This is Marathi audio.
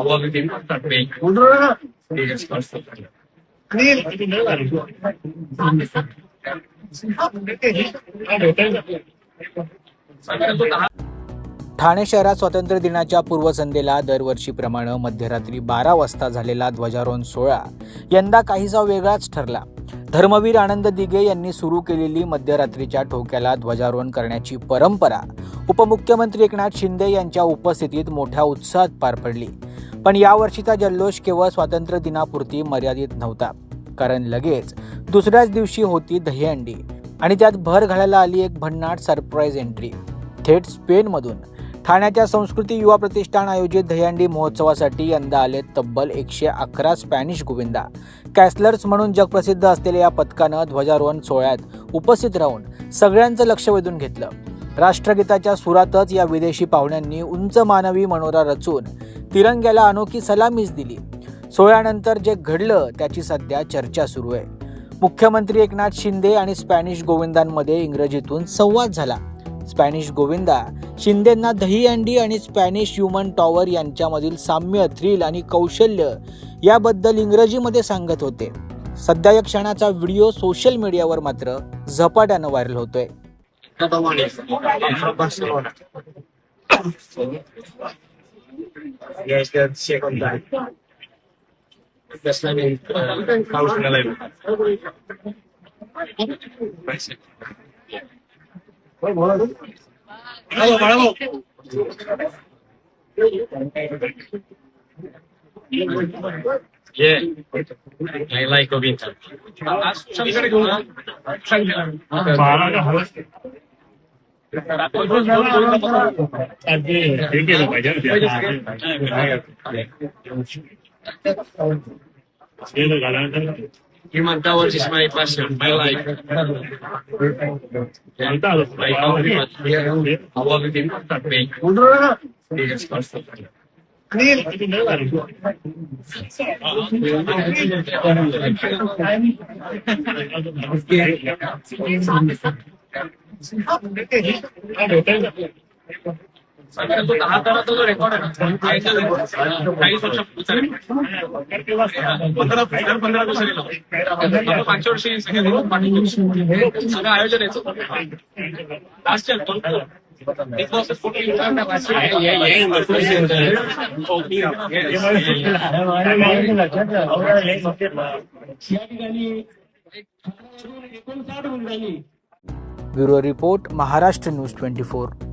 Of ठाणे शहरात स्वातंत्र्य दिनाच्या पूर्वसंध्येला दरवर्षीप्रमाणे मध्यरात्री बारा वाजता झालेला ध्वजारोहण सोहळा यंदा काहीसा वेगळाच ठरला. धर्मवीर आनंद दिगे यांनी सुरू केलेली मध्यरात्रीच्या ठोक्याला ध्वजारोहण करण्याची परंपरा उपमुख्यमंत्री एकनाथ शिंदे यांच्या उपस्थितीत मोठ्या उत्साहात पार पडली. पण यावर्षीचा जल्लोष केवळ स्वातंत्र्य दिनापुरती मर्यादित नव्हता. कारण लगेच दुसऱ्याच दिवशी होती दहीहंडी आणि त्यात भर घालायला आली एक भन्नाट सरप्राईज एंट्री थेट स्पेनमधून. ठाण्याच्या संस्कृती युवा प्रतिष्ठान आयोजित दहीहंडी महोत्सवासाठी यंदा आले तब्बल एकशे अकरा स्पॅनिश गोविंदा. कॅसलर्स म्हणून जगप्रसिद्ध असलेल्या या पथकानं ध्वजारोहण सोहळ्यात उपस्थित राहून सगळ्यांचं लक्ष वेधून घेतलं. राष्ट्रगीताच्या सुरातच या विदेशी पाहुण्यांनी उंच मानवी मनोरा रचून तिरंग्याला अनोखी सलामीच दिली. सोहळ्यानंतर जे घडलं त्याची सध्या चर्चा सुरू आहे. मुख्यमंत्री एकनाथ शिंदे आणि स्पॅनिश गोविंदांमध्ये इंग्रजीतून संवाद झाला. स्पॅनिश गोविंदा शिंदेंना दहीहंडी आणि स्पॅनिश ह्युमन टॉवर यांच्यामधील साम्य थ्रिल आणि कौशल्य याबद्दल इंग्रजीमध्ये सांगत होते. सध्या या क्षणाचा व्हिडिओ सोशल मीडियावर मात्र झपाट्यानं व्हायरल होतोय. Yes, the second time. That's not in uh, 2011. Bravo, bravo. Yeah, I like Govinda. Human towers is my passion, my life. Yeah. I love it. Yeah. I love it in that way. Yes, first of all. Neil. Okay. दहा ताराचा जो रेकॉर्ड आहे ना काहीच वर्षापूर्वीचा. पंधरा दर पंधरा दिवसांनी. मागच्या वर्षी सगळं पाठवून सगळं आयोजन यायचं लास्ट इयर एक वर्ष bureau report Maharashtra news twenty four